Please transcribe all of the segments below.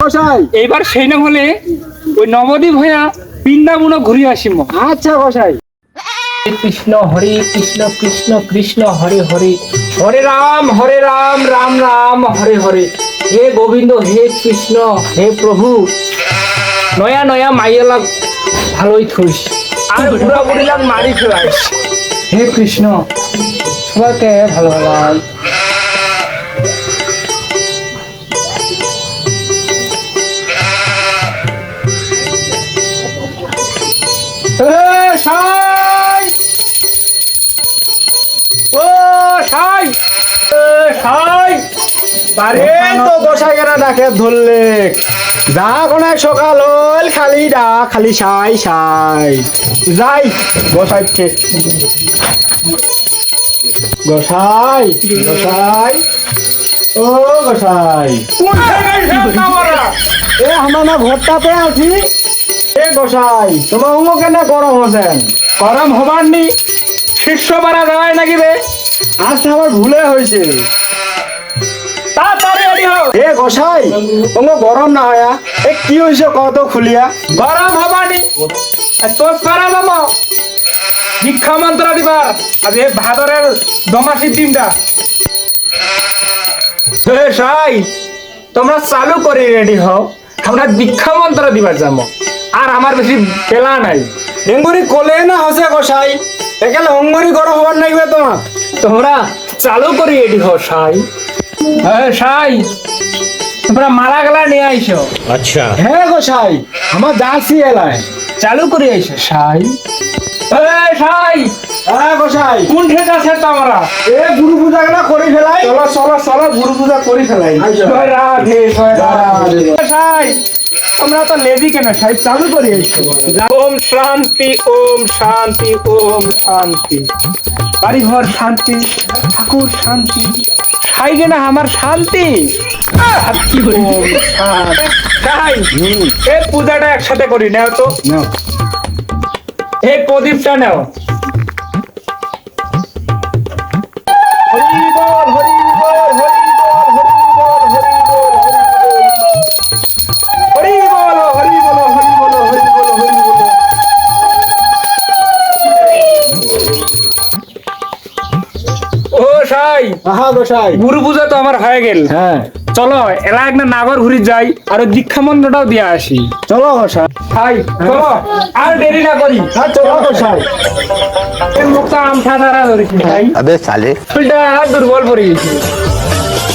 এইবার সেই না হলে ওই নবদ্বীপ হইয়া বৃন্দাবন ঘুরে আসিম আচ্ছা গোসাই কৃষ্ণ হরে কৃষ্ণ কৃষ্ণ কৃষ্ণ হরে হরে। হরে রাম হরে রাম রাম রাম হরে হরে। হে গোবিন্দ হে কৃষ্ণ হে প্রভু। নয়া নয়া মাইয়ালাক ভালোই থুস আর বুড়া বুড়িলাগ মারি ফেলাইস। হে কৃষ্ণ সবাইকে ভালো ভালো। সাই। ও সাই। সাই। বারে তো গোসাই এরা ডাকে ধরলে। যা কোনে সকাল হল খালি ডা খালি সাই সাই। যাই গোসাইকে। গোসাই গোসাই। ও গোসাই? এ আমরা না ঘরটাতে আছি। এ গোসাই তোমার অঙ্গ কেন গরম হচ্ছেন গরম হবার নি শীর্ষ বাড়া যায় নাকি রে আজ আমার ভুলে হয়েছে। তাড়াতাড়ি রেডি হও এ গোসাই অঙ্গ গরম না হয়া এ কি হয়েছে কত খুলিয়া গরম হবার নি। আর তোর পারা যাব দীক্ষা মন্ত্র দিবার। আজ এ ভাদরের দমাসির দিনটা। হে সাই তোমরা চালু করে রেডি হও। আমরা দীক্ষা মন্ত্র দিবার যাব। আর আমার বেশি পেলা নাই। ডেঙ্গুরি কোলে না হসে গোসাই একেলে অঙ্গরি গরম হবার নাই নাইবে তোমার। তোমরা চালু করে রেডি হও সাই। হ্যাঁ সাই তোমরা মারা গেলা নিয়ে আইসো। হ্যাঁ গোসাই আমার যাচ্ছি এলাই চালু করে আইসো সাই। এই সাই হ্যাঁ গোসাই কোন ঠেক আছে তোমরা? এ গুরু পূজা কেনা করে ফেলাই। চলো চলো চলো গুরু পূজা করি ফেলাই। রাধে রাধে। সাই তোমরা তো লেজি কেন সাই চালু করে ওম শান্তি ওম শান্তি ওম শান্তি। বাড়ি ঘর শান্তি ঠাকুর শান্তি। সাই কেনা আমার শান্তি? এই পূজাটা একসাথে করি নাও তো। এই প্রদীপটা নাও। গোসাই আহা গোসাই গুরু পূজা তো আমার হয়ে গেল। হ্যাঁ। চলো এলা একটা নাগর ঘুরি যাই আর দীক্ষা মন্ত্রটাও দিয়ে আসি। চলো গোসাই চলো আর দেরি না করি। হ্যাঁ, চলো গোসাই মুখটা ধরেছি ভাই। আবে সালে। ফুলটা আর দুর্বল পড়ে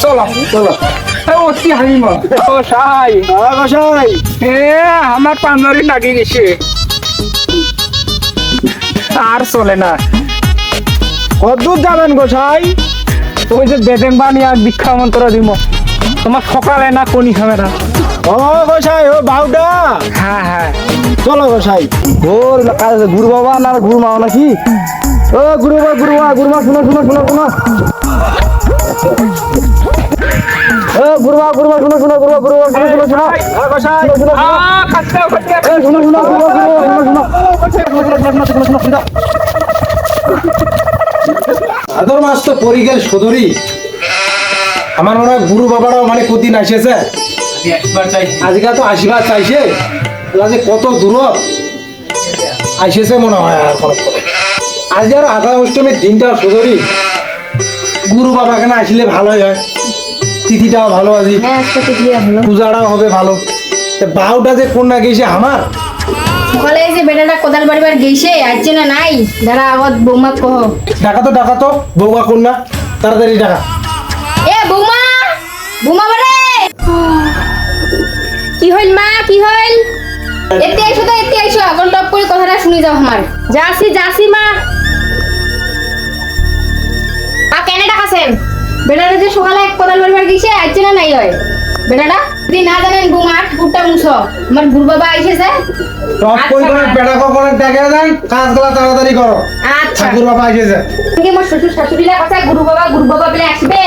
চলো চলো। গোসাই হ্যাঁ, এ আমার পাঞ্জারি নাগি গেছে। আর চলে না। কদ্দূর যাবেন গোসাই ওই যে বেদেন বানি আর দীক্ষা মন্ত্র দিব তোমার সকালে না কোনি হবে না ও গোসাই ও বাউডা হ্যাঁ হ্যাঁ চলো গোসাই ও গুরু বাবা না গুরু মা নাকি ও গুরু বাবা গুরু মা গুরু মা শুনো শুনো শুনো শুনো ও গুরু মা গুরু মা শুনো শুনো গুরু গুরু মা শুনো শুনো শুনো হ্যাঁ গোসাই শুনো শুনো কাটতে এ শুনো শুনো গুরু মা গুরু মা শুনো শুনো শুনো শুনো শুনো ভাদর মাস তো পরি গেল সদরি। আমার মনে হয় গুরু বাবারাও মানে কদিন আসেছে আজকে তো আশীর্বাদ চাইছে। যে কত দূর আসেছে মনে হয় আর কোনো। আজ আর আধা অষ্টমীর দিনটা সদরি। গুরু বাবা কেন আসলে ভালোই হয়। তিথিটাও ভালো আছি হ্যাঁ পূজাটাও হবে ভালো। বাউটা যে কোন না গেছে আমার? সকালে যে বেটাটা কোদাল বাড়িবার গেছে আসছে না নাই। দাঁড়া আগত বৌমা কহ। টাকা তো টাকা তো বৌমা কন্যা তাড়াতাড়ি টাকা এ বৌমা! বৌমা বারে কি হইল মা কি হইল? এতে আইসো তো এতে আইসো। এখন টপ করে কথাটা শুনি যাও আমার। যাসি যাসি মা। মা কেন ডাকাছেন? বেটাটা যে সকালে কোদাল বাড়িবার গেছে আসছে না নাই হয়। বেটাটা যদি না জানেন বৌমা ঠাকুরটা মুছো। আমার গুরু বাবা আইসেছে টপ করে আচ্ছা, করে মা। পেটা কখন টাকা দেন কাজগুলা তাড়াতাড়ি করো। আচ্ছা। ঠাকুর বাবা এসেছে আজকে আমার শ্বশুর শাশুড়িরা কথা গুরু বাবা গুরু বাবা বলে আসবে।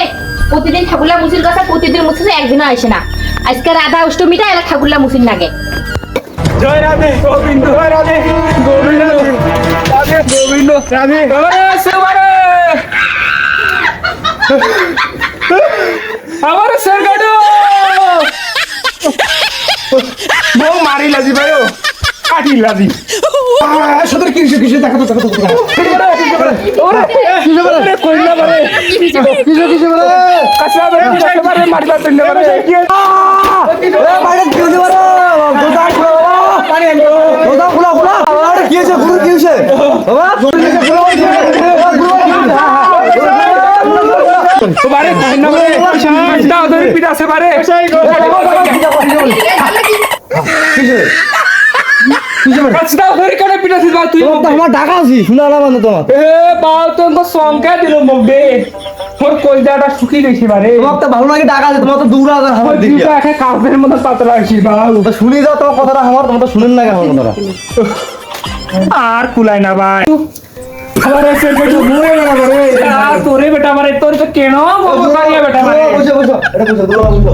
প্রতিদিন ঠাকুরলা মুসির কথা প্রতিদিন মুসির একদিনও আসে না। আজকে রাধা অষ্টমীটা এলা ঠাকুরলা মুসির লাগে জয় রাধে গোবিন্দ। জয় রাধে গোবিন্দ। রাধে গোবিন্দ। রাধে। আরি লাজি ভাই আটি লাজি সদর কিসে কিসে দেখো তো দেখো তো ওরে ওরে কইলা বারে আছে শুনা না মানে তোমার। এ বাল তো তো সংখ্যা দিল মুখ তোর কলজাটা শুকিয়ে গেছে বারে। তোমার তো ভালো লাগে টাকা আছে তোমার তো দূর আগে আমার দিকে। দুটা কাপের মতো পাতলা আছি বাল। তো শুনি যাও তোমার কথাটা আমার তোমার তো শুনেন না আমার কথাটা। আর কুলাই না ভাই বেটা মুড়ে রে আর তোরে বেটা মারে তোর তো কেন? বকারিয়া বেটা মারে বুঝো বুঝো এটা বুঝো বুঝো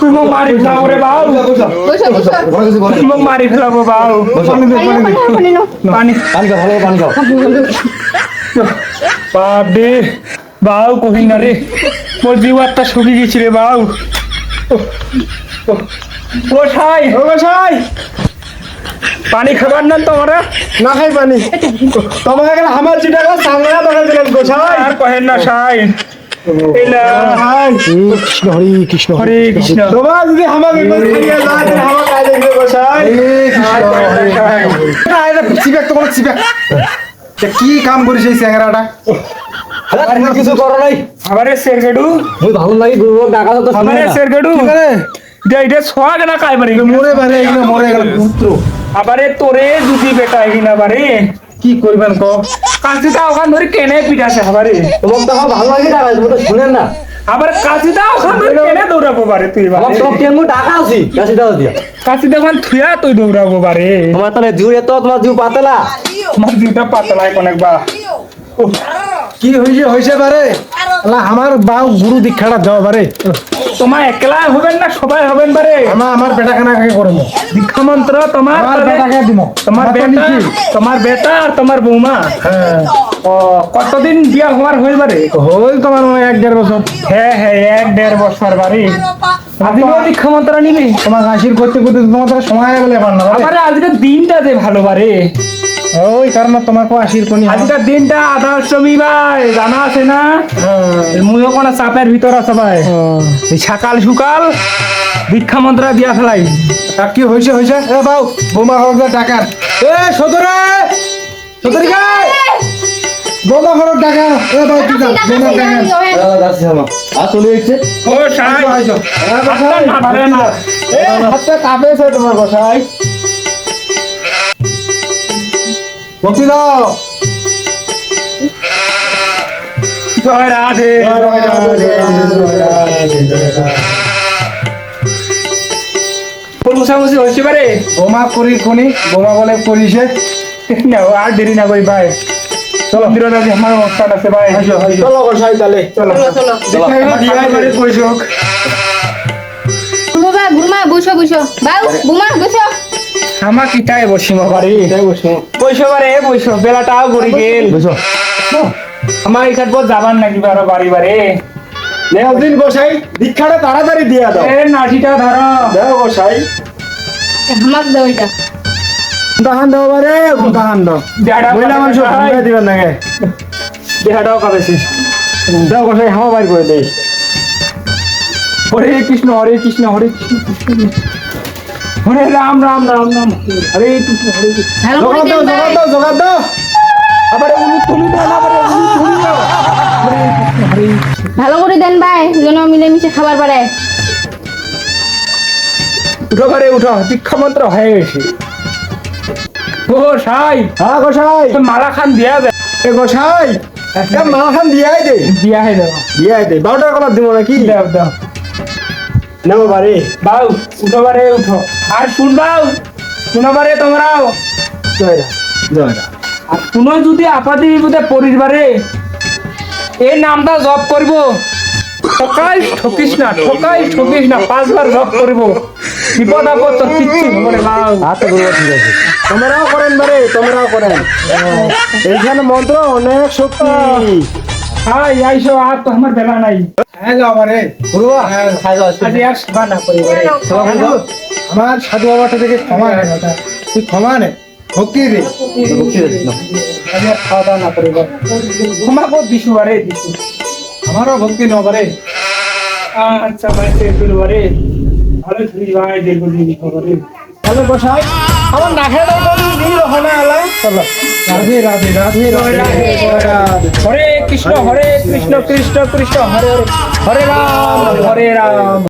তুই মোক মারি ফেলাবো রে বাউ। তুই মোক মারি ফেলাবো পানি দে পানি নাও, পানি পানি নাও। পানি। পানি খাও ভালো পানি খাও। বাপ রে বাউ কহি না রে মোর শুকিয়ে গেছি রে বাউ। ও পানি খাবার না তোমরা না খাই পানি। তোমাকে গেলে আমার যেটা সাংলা দোকান দিলেন আর কহেন না কৃষ্ণ আমার কি কাম করিস এই স্যাংরাটা কিছু করো নাই আবারে সেরগেডু মুই ভালো লাগে গুরু কাই বারে মরে বারে এগুলো মরে গেল পুত্র আবারে তোরে দুটি বেটা এগিনা বারে কি করবেন ক কাশিটা ওখান ধরে কেনে পিটাছে আবারে তোমার তো আমার ভালো লাগে ডাকা তুমি তো শুনেন না। আবার কাশিটা ওখান ধরে কেনে দৌড়াবো বারে তুই আমার সব কেন ডাকা আছি কাছে দাও দিয়া কাশিটা ওখান থুয়া তুই দৌড়াবো বারে। তোমার তাহলে জুড়ে তো তোমার জিউ পাতলা। আমার দুটা পাতলায় অনেক বা কি হইছে হইছে বারে? আমার বাউ গুরু দীক্ষাটা দাও বারে। তোমার একলা হবেন না সবাই হবেন বারে। আমার আমার বেটা খানা কাকে করব? দীক্ষা মন্ত্র তোমার আমার বেটাকে দিব। তোমার বেটা তোমার বেটা আর তোমার বৌমা। হ্যাঁ। ও কতদিন বিয়া হওয়ার হইল বারে? হইল তোমার এক দেড় বছর। হ্যাঁ হ্যাঁ এক দেড় বছর বারে। আদিও দীক্ষা মন্ত্র নিবি। তোমার হাসির করতে করতে তোমার সময় বলে পার না। আবার আজকে দিনটা যে ভালো বারে। ওই কারণে তোমাকে হাসির কোনি আজকের দিনটা আধা অষ্টমী ভাই জানা আছে না? মুইও কোনো চাপের ভিতর আছে ভাই। এই সকাল সকাল দীক্ষা মন্ত্র দিয়া ফেলাই। আর কি হয়েছে হয়েছে এ বাউ বোমা হরক টাকার এ সদরে! সদরি গাই বোমা হরক টাকা এ বাউ তুই যা বোমা টাকা আর চলে যাচ্ছে? ও সাই। আইছো হাতটা নাড়ারে না। এ হাতে কাঁপেছে তোমার বসাই বক্তি দাও জয় রাধে জয় রাধে ফুল মুসামুসি হয়েছে পারে? বোমা করি কোনি বোমা বলে করিছে। না আর দেরি না করি ভাই। চলো বিরোধী আমার অনুষ্ঠান আছে ভাই। চলো বসাই তাহলে। চলো। কইছো বাবা বুমা বসো বসো। বাউ বুমা বসো। আমার কিটাই বসিম বাড়ি। বসো বারে বসো বেলাটাও গড়ি গেল। বুঝছ আমার এখান পর যাবার নাকি বারো বাড়ি বারে দিন বসাই দীক্ষাটা তাড়াতাড়ি দিয়া দাও। এ নাঠিটা ধরো। দাও বসাই। হামাক দাও এটা। দাহান দাও বারে দাহান দাও। দেহাটা মহিলা মানুষ ভুলে দিবেন নাকি? দেহাটাও কাঁপেছে দাও বসাই হাওয়া বাইর করে দেই হরে কৃষ্ণ হরে কৃষ্ণ হরে কৃষ্ণ কৃষ্ণ কৃষ্ণ। হরে রাম রাম রাম রাম। হরে কৃষ্ণ হরে কৃষ্ণ ভালো করে জোগাড় দাও দেন জোগাড় ভাই। দাও জোগাড় দাও। আবার উনি তুমি দাও আবার উনি তুমি দাও। হরে কৃষ্ণ হরে ভালো করে দেন ভাই। যেন মিলেমিশে খাবার পারে উঠো ঘরে উঠো। দীক্ষা মন্ত্র হয়ে গেছে। ও সাই হ্যাঁ গোসাই। তো মালা খান দিয়া দে। এ গোসাই একটা মাখান দিয়াই দে। দিয়া হয়ে দাও দিয়াই দে। বারোটার কলার দিব নাকি? দাও দাও। নেব বারে। বাউ উঠো বারে উঠো। আর শুন বাউ শুনো বারে তোমরাও। জয়রা। জয়রা। আর শুনো যদি আপাতি বিপদে পড়িস বারে এই নামটা জপ করব। ঠকাই ঠকিস না ঠকাই ঠকিস না পাঁচবার জপ করব। বিপদ আপদ তোর কিচ্ছু হবে না বাউ। আচ্ছা গুরু ঠিক আছে। তোমরাও করেন বারে তোমরাও করেন। এইখানে মন্ত্র অনেক শক্তি। হাই আইসো আর তো আমার বেলা নাই। হ্যাঁ যাও আমারে। গুরু বাবা আজ আর সেবা না করি আমার সাধু বাবাটা থেকে ক্ষমা নে তুই ক্ষমা নে ভক্তি দে। আজ আর খাওয়া দাওয়া না করি ক্ষমা কর দিছু আরে দিছু আমারও ভক্তি নবারে আচ্ছা ভাই সে ভালো ভাই খবরে ভালো বসাই আমার না খেয়ে দিল হলে আলা চলো। রাধে রাধে রাধে রাধে। হরে কৃষ্ণ হরে কৃষ্ণ কৃষ্ণ কৃষ্ণ হরে হরে রাম হরে রাম।